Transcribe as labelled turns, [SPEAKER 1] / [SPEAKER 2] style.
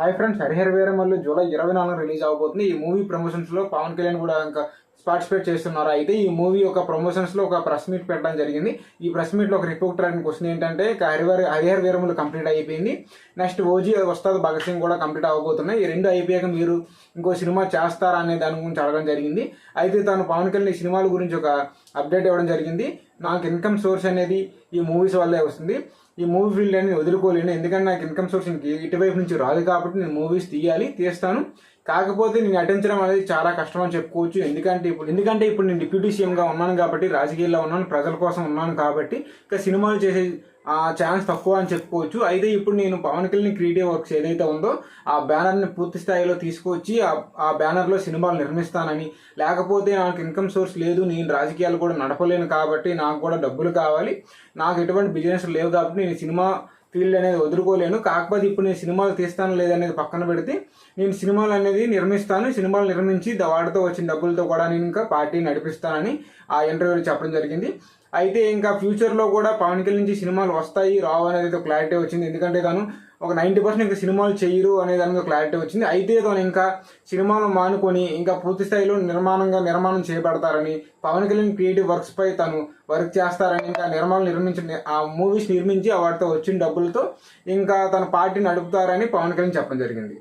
[SPEAKER 1] Hi friends Harihara Veeramallu July ఇరవై నాలుగు release అవబోతుంది. ఈ మూవీ ప్రమోషన్స్లో పవన్ కళ్యాణ్ కూడా ఇంకా పార్టిసిపేట్ చేస్తున్నారు. అయితే ఈ మూవీ ఒక ప్రమోషన్స్లో ఒక ప్రెస్ మీట్ పెట్టడం జరిగింది. ఈ ప్రెస్ మీట్లో ఒక రిపోర్టర్ అని క్వశ్చన్ ఏంటంటే ఇక హరిహర హరిహర వీరములు కంప్లీట్ అయిపోయింది. నెక్స్ట్ ఓజీ వస్తాద్ భగత్ సింగ్ కూడా కంప్లీట్ అవబోతున్నాయి. ఈ రెండు అయిపోయాక మీరు ఇంకో సినిమా చేస్తారా అనే దాని గురించి అడగడం జరిగింది. అయితే తాను పవన్ కళ్యాణ్ ఈ సినిమాల గురించి ఒక అప్డేట్ ఇవ్వడం జరిగింది. నాకు ఇన్కమ్ సోర్స్ అనేది ఈ మూవీస్ వల్లే వస్తుంది. ఈ మూవీ ఫీల్డ్ అనేది వదులుకోలేను. ఎందుకంటే నాకు ఇన్కమ్ సోర్స్ ఇటువైపు నుంచి రాదు కాబట్టి నేను మూవీస్ తీయాలి తీస్తాను. కాకపోతే నేను నటించడం అనేది చాలా కష్టం అని చెప్పుకోవచ్చు. ఎందుకంటే ఇప్పుడు ఎందుకంటే ఇప్పుడు నేను డిప్యూటీ సీఎంగా ఉన్నాను కాబట్టి రాజకీయాల్లో ఉన్నాను ప్రజల కోసం ఉన్నాను కాబట్టి ఇంకా సినిమాలు చేసే ఛాన్స్ తక్కువ అని చెప్పుకోవచ్చు. అయితే ఇప్పుడు నేను పవన్ కళ్యాణ్ క్రియేటివ్ వర్క్స్ ఏదైతే ఉందో ఆ బ్యానర్ని పూర్తి స్థాయిలో తీసుకొచ్చి ఆ ఆ బ్యానర్లో సినిమాలు నిర్మిస్తానని. లేకపోతే నాకు ఇన్కమ్ సోర్స్ లేదు నేను రాజకీయాలు కూడా నడపలేను కాబట్టి నాకు కూడా డబ్బులు కావాలి. నాకు ఎటువంటి బిజినెస్ లేవు కాబట్టి నేను సినిమా ఫీల్డ్ అనేది వదులుకోలేను. కాకపోతే ఇప్పుడు నేను సినిమాలు తీస్తాను లేదనేది పక్కన పెడితే నేను సినిమాలు అనేది నిర్మిస్తాను. సినిమాలు నిర్మించి వాడితో వచ్చిన డబ్బులతో కూడా నేను ఇంకా పార్టీ నడిపిస్తానని ఆ ఇంటర్వ్యూలో చెప్పడం జరిగింది. అయితే ఇంకా ఫ్యూచర్లో కూడా పవన్ కళ్యాణ్ నుంచి సినిమాలు వస్తాయి రావు అనేది క్లారిటీ వచ్చింది. ఎందుకంటే తను ఒక నైంటీ పర్సెంట్ ఇంకా సినిమాలు చేయరు అనే దానికి క్లారిటీ వచ్చింది. అయితే తను ఇంకా సినిమాలు మానుకొని ఇంకా పూర్తి స్థాయిలో నిర్మాణంగా నిర్మాణం చేయబడతారని పవన్ కళ్యాణ్ క్రియేటివ్ వర్క్స్ పై తను వర్క్ చేస్తారని ఇంకా నిర్మాణం నిర్మించి ఆ మూవీస్ నిర్మించి వాటితో వచ్చిన డబ్బులతో ఇంకా తన పార్టీ నడుపుతారని పవన్ కళ్యాణ్ చెప్పడం జరిగింది.